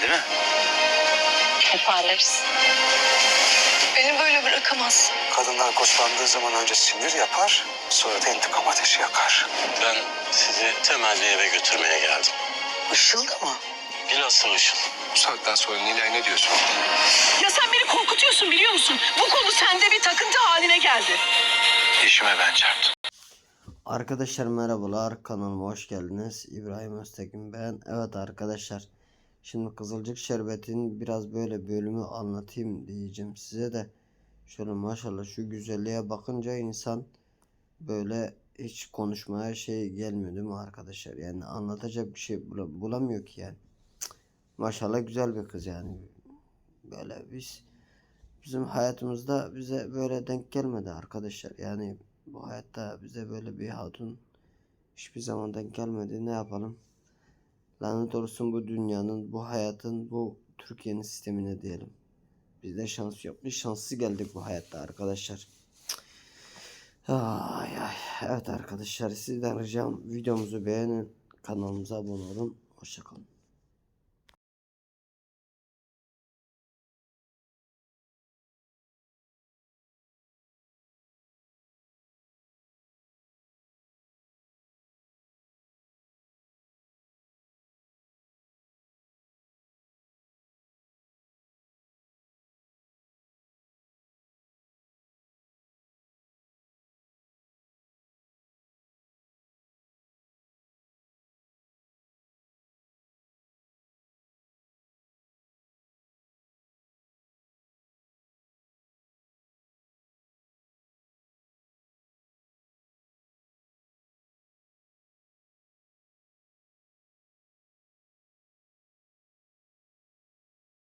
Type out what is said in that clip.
Değil mi? Toparlarız. Beni böyle bırakamazsın. Kadınlar koşlandığı zaman önce sinir yapar, sonra da intikam ateşi yakar. Ben sizi temelli eve götürmeye geldim. Işıl da mı? Bilhassa Işıl. Bu saatten sonra Nilay ne diyorsun? Ya sen beni korkutuyorsun biliyor musun? Bu konu sende bir takıntı haline geldi. İşime ben çarptım. Arkadaşlar merhabalar kanalıma hoş geldiniz. İbrahim Öztekin ben. Evet arkadaşlar şimdi Kızılcık Şerbeti'nin biraz böyle bölümü anlatayım diyeceğim size de. Şöyle maşallah şu güzelliğe bakınca insan böyle hiç konuşmaya şey gelmiyor değil mi arkadaşlar? Yani anlatacak bir şey bula- bulamıyor ki yani. Maşallah güzel bir kız yani. Böyle biz bizim hayatımızda bize böyle denk gelmedi arkadaşlar. Yani bu hayatta bize böyle bir hatun hiçbir zaman denk gelmedi. Ne yapalım? Lanet olsun bu dünyanın, bu hayatın, bu Türkiye'nin sistemine diyelim. Bizde şans yok. Biz geldik bu hayatta arkadaşlar. Ay ay. Evet arkadaşlar sizden ricam videomuzu beğenin. Kanalımıza abone olun. Hoşçakalın.